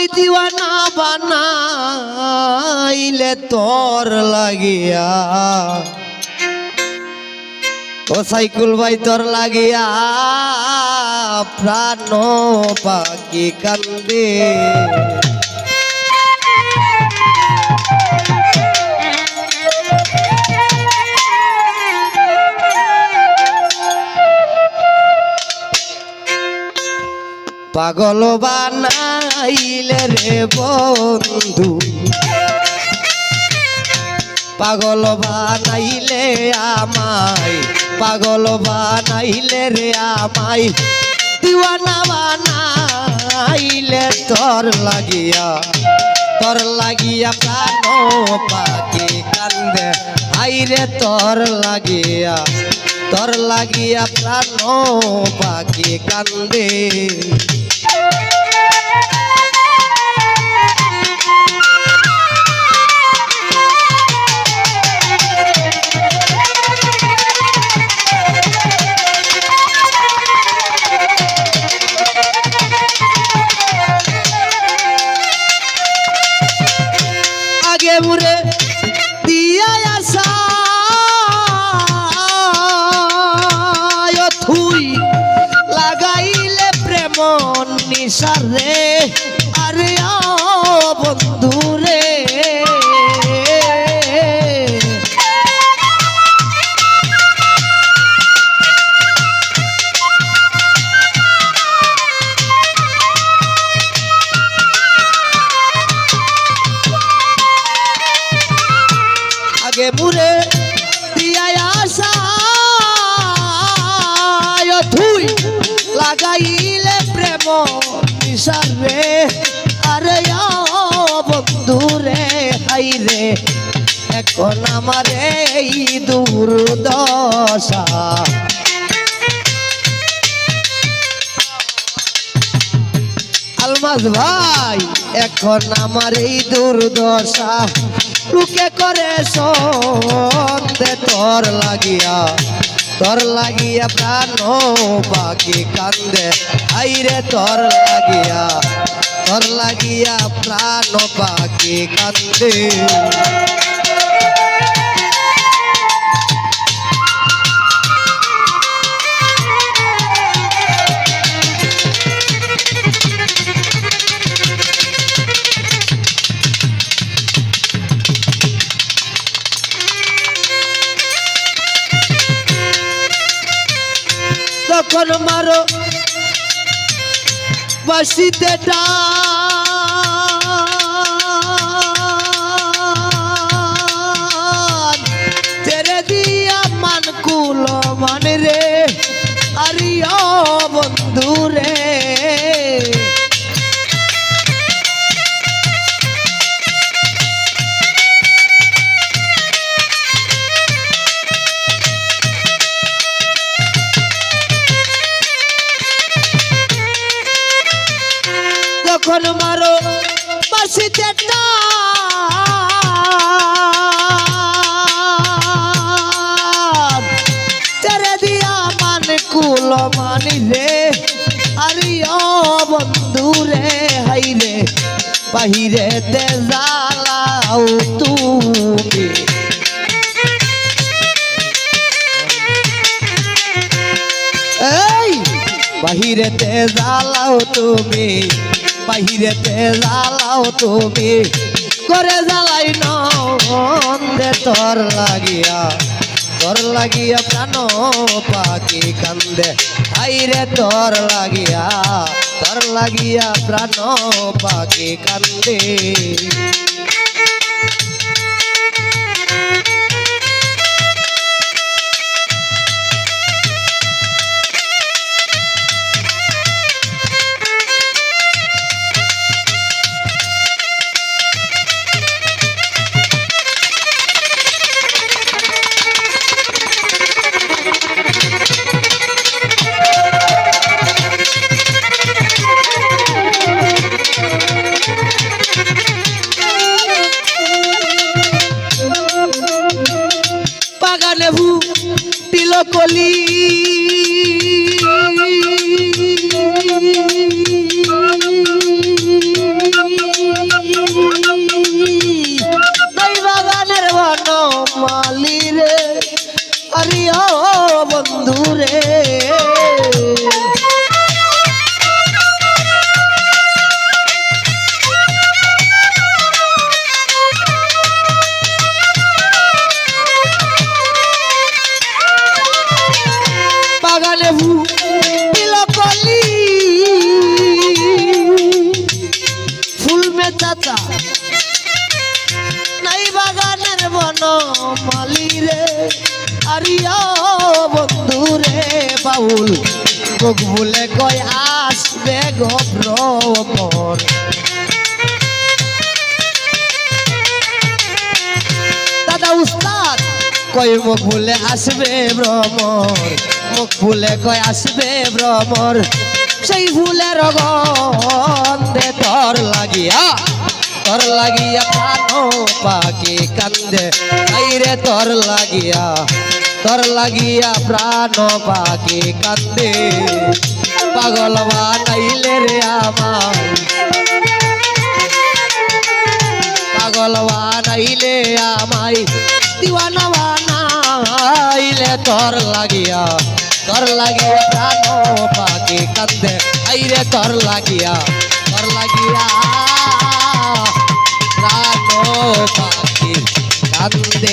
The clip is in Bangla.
আমায় দিওয়ানা বানাইলে তোর লাগিয়া। ও সাইকুল ভাই তোর লাগিয়া প্রাণ পাখি কান্দে পাগল বানাইলে রে বন্ধু। পাগল বানাইলে আমায়, পাগল বানাইলে রে আমায়। দিওয়ানা বানাইলে তোর লাগিয়া তোর লাগিয়া প্রাণ পাখি কান্দে। হাইরে তোর লাগিয়া তোর লাগিয়া প্রাণ পাখি কান্দে। নিশারে আরে ও বন্ধু রে। আগে মুরে নিশারে আরে ও বন্ধু রে, হাই রে। এখন আমার এই দুর্দশা। আলমাস ভাই, এখন আমার এই দুর্দশা। লুকে করে সন্দে তোর লাগিয়া তোর লাগিয়া প্রাণ বাকি কান্দে। আইরে তোর লাগিয়া তোর লাগিয়া প্রাণ বাকি কান্দে। তখন মারো বাসিতে টান বন্ধু রে হাই রে বাহিরে তে জ্বালাও তুমি। এই বাহিরেতে জ্বালাও তুমি বাহিরেতে জ্বালাও তুমি। করে জ্বালাই নন্দে তোর লাগিয়া। তোর লাগিয়া প্রাণ পাখি কান্দে। আইরে তোর লাগিয়া তোর লাগিয়া প্রাণ পাখি কান্দে। তিলকলি আরিয়া বন্ধু রে বাউল মুখ ভুলে কয় আসবে গভ্রমর দাদা উস্তাদ, কই মুখ ভুলে আসবে ভ্রমর? মুখ ভুলে কয় আসবে ভ্রমর? সেই ফুলের গন্ধে তোর লাগিয়া তোর লাগিয়া প্রাণ পাখি কান্দে আইরে তোর লাগিয়া। তোর লাগিয়া প্রাণ পাকে কান্দে। পাগল বানাইলে রে আমার। পাগল বানাইলে আমায় দিওয়ানা বানাইলে তোর লাগিয়া। তোর লাগিয়া প্রাণ পাকে কান্দে। আইরে তোর লাগিয়া তোর লাগিয়া প্রাণ পাকে কান্দে।